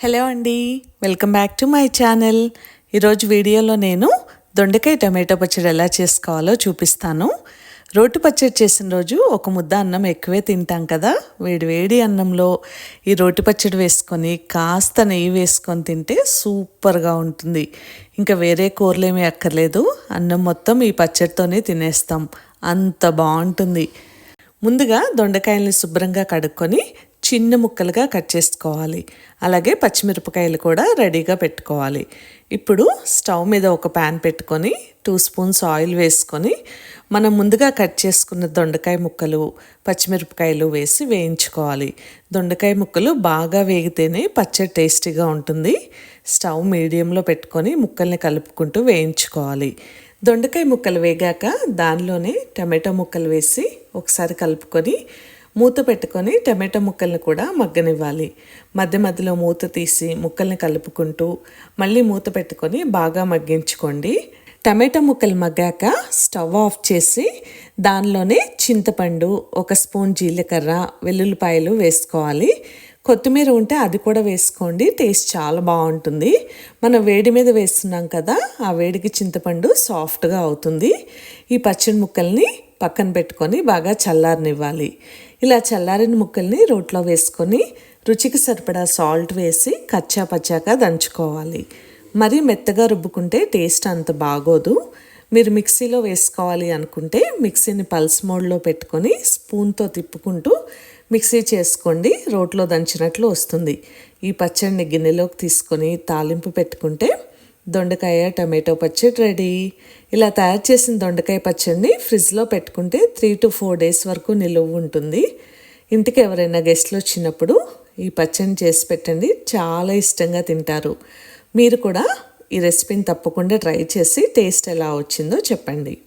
Hello అండి welcome back to my channel. ఈరోజు వీడియోలో నేను దొండకాయ టమాటో పచ్చడి ఎలా చేసుకోవాలో చూపిస్తాను. రోటి పచ్చడి చేసిన రోజు ఒక ముద్ద అన్నం ఎక్కువే తింటాం కదా వేడి వేడి అన్నంలో ఈ రోటి పచ్చడి వేసుకొని కాస్త నెయ్యి వేసుకొని తింటే సూపర్గా ఉంటుంది. ఇంకా వేరే కూరలేమీ అక్కర్లేదు అన్నం మొత్తం ఈ పచ్చడితోనే తినేస్తాం. అంత బాగుంటుంది. ముందుగా దొండకాయల్ని శుభ్రంగా కడుక్కొని చిన్న ముక్కలుగా కట్ చేసుకోవాలి. అలాగే పచ్చిమిరపకాయలు కూడా రెడీగా పెట్టుకోవాలి. ఇప్పుడు స్టవ్ మీద ఒక ప్యాన్ పెట్టుకొని టూ స్పూన్స్ ఆయిల్ వేసుకొని మనం ముందుగా కట్ చేసుకున్న దొండకాయ ముక్కలు పచ్చిమిరపకాయలు వేసి వేయించుకోవాలి. దొండకాయ ముక్కలు బాగా వేగితేనే పచ్చడి టేస్టీగా ఉంటుంది. స్టవ్ మీడియంలో పెట్టుకొని ముక్కల్ని కలుపుకుంటూ వేయించుకోవాలి. దొండకాయ ముక్కలు వేగాక దానిలోనే టమాటో ముక్కలు వేసి ఒకసారి కలుపుకొని మూత పెట్టుకొని టమాటో ముక్కల్ని కూడా మగ్గనివ్వాలి. మధ్య మధ్యలో మూత తీసి ముక్కల్ని కలుపుకుంటూ మళ్ళీ మూత పెట్టుకొని బాగా మగ్గించుకోండి. టమాటో ముక్కలు మగ్గాక స్టవ్ ఆఫ్ చేసి దానిలోనే చింతపండు ఒక స్పూన్ జీలకర్ర వెల్లుల్లిపాయలు వేసుకోవాలి. కొత్తిమీర ఉంటే అది కూడా వేసుకోండి టేస్ట్ చాలా బాగుంటుంది. మనం వేడి మీద వేస్తున్నాం కదా ఆ వేడికి చింతపండు సాఫ్ట్గా అవుతుంది. ఈ పచ్చడి ముక్కల్ని పక్కన పెట్టుకొని బాగా చల్లారనివ్వాలి. ఇలా చల్లారిన ముక్కల్ని రోట్లో వేసుకొని రుచికి సరిపడా సాల్ట్ వేసి కచ్చా పచ్చాక దంచుకోవాలి. మరీ మెత్తగా రుబ్బుకుంటే టేస్ట్ అంత బాగోదు. మీరు మిక్సీలో వేసుకోవాలి అనుకుంటే మిక్సీని పల్స్ మోడ్లో పెట్టుకొని స్పూన్తో తిప్పుకుంటూ మిక్సీ చేసుకోండి రోట్లో దంచినట్లు వస్తుంది. ఈ పచ్చడిని గిన్నెలోకి తీసుకొని తాలింపు పెట్టుకుంటే దొండకాయ టమాటో పచ్చడి రెడీ. ఇలా తయారు చేసిన దొండకాయ పచ్చడిని ఫ్రిడ్జ్లో పెట్టుకుంటే త్రీ టు ఫోర్ డేస్ వరకు నిలువ ఉంటుంది. ఇంటికి ఎవరైనా గెస్ట్లు వచ్చినప్పుడు ఈ పచ్చడిని చేసి పెట్టండి. చాలా ఇష్టంగా తింటారు. మీరు కూడా ఈ రెసిపీని తప్పకుండా ట్రై చేసి టేస్ట్ ఎలా వచ్చిందో చెప్పండి.